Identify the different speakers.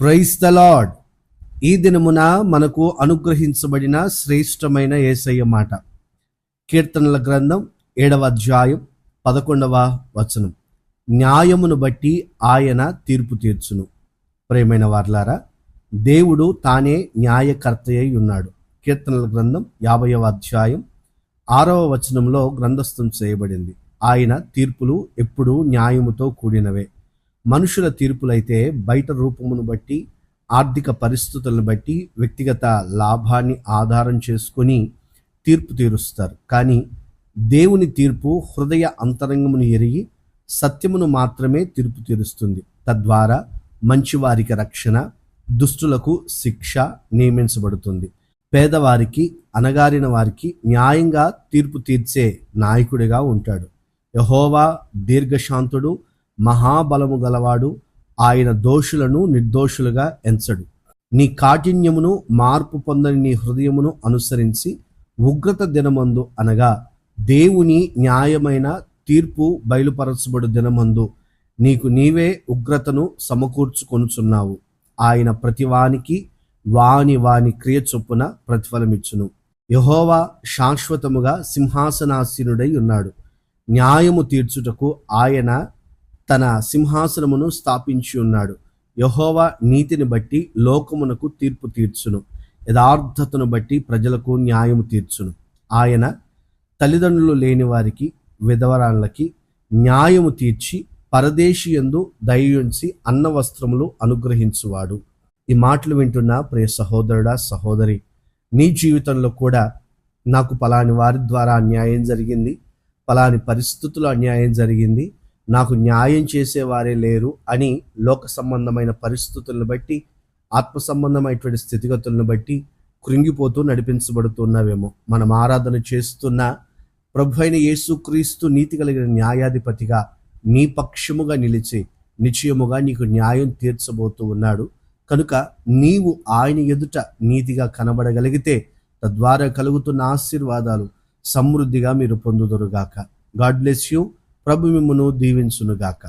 Speaker 1: Price the lord ఈ దినమున మనకు అనుగ్రహించబడిన శ్రేష్టమైన ఏసయ్య మాట. కీర్తనల గ్రంథం ఏడవ అధ్యాయం పదకొండవ వచనం. న్యాయమును బట్టి ఆయన తీర్పు తీర్చును. ప్రేమైన వార్లారా దేవుడు తానే న్యాయకర్త అయి ఉన్నాడు. కీర్తనల గ్రంథం యాభైవ అధ్యాయం ఆరవ వచనంలో గ్రంథస్థం చేయబడింది. ఆయన తీర్పులు ఎప్పుడూ న్యాయముతో కూడినవే. మనుషుల తీర్పులైతే బయట రూపమును బట్టి ఆర్థిక పరిస్థితులను బట్టి వ్యక్తిగత లాభాన్ని ఆధారం చేసుకొని తీర్పు తీరుస్తారు. కానీ దేవుని తీర్పు హృదయ అంతరంగమును ఎరిగి సత్యమును మాత్రమే తీర్పు తీరుస్తుంది. తద్వారా మంచివారికి రక్షణ దుష్టులకు శిక్ష నియమించబడుతుంది. పేదవారికి అనగారిన వారికి న్యాయంగా తీర్పు తీర్చే నాయకుడిగా ఉంటాడు. యహోవా దీర్ఘశాంతుడు మహాబలము గలవాడు ఆయన దోషులను నిర్దోషులుగా ఎంచడు. నీ కాఠిన్యమును మార్పు పొందని నీ హృదయమును అనుసరించి ఉగ్రత దినమందు అనగా దేవుని న్యాయమైన తీర్పు బయలుపరచబడు దినమందు నీకు నీవే ఉగ్రతను సమకూర్చుకొనుచున్నావు. ఆయన ప్రతివానికి వాని వాని క్రియ చొప్పున ప్రతిఫలమిచ్చును. యహోవా శాశ్వతముగా సింహాసనాసీనుడై ఉన్నాడు. న్యాయము తీర్చుటకు ఆయన తన సింహాసనమును స్థాపించి ఉన్నాడు. యహోవా నీతిని బట్టి లోకమునకు తీర్పు తీర్చును. యథార్థతను బట్టి ప్రజలకు న్యాయము తీర్చును. ఆయన తల్లిదండ్రులు లేని వారికి విధవరాళ్ళకి న్యాయము తీర్చి పరదేశీయందు ఎందు దయించి అన్న వస్త్రములు అనుగ్రహించువాడు. ఈ మాటలు వింటున్న ప్రియ సహోదరుడా సహోదరి నీ జీవితంలో కూడా నాకు పలాని వారి ద్వారా అన్యాయం జరిగింది పలాని పరిస్థితుల్లో అన్యాయం జరిగింది నాకు న్యాయం చేసేవారే లేరు అని లోక సంబంధమైన పరిస్థితులను బట్టి ఆత్మ సంబంధమైనటువంటి స్థితిగతులను బట్టి కృంగిపోతూ నడిపించబడుతున్నావేమో. మనం ఆరాధన చేస్తున్న ప్రభు అయిన యేసుక్రీస్తు నీతి కలిగిన న్యాయాధిపతిగా నీ పక్షముగా నిలిచి నిశ్చయముగా నీకు న్యాయం తీర్చబోతూ ఉన్నాడు. కనుక నీవు ఆయన ఎదుట నీతిగా కనబడగలిగితే తద్వారా కలుగుతున్న ఆశీర్వాదాలు సమృద్ధిగా మీరు పొందుదురుగాక. God bless you. ప్రభు మిమ్మును దీవించునుగాక.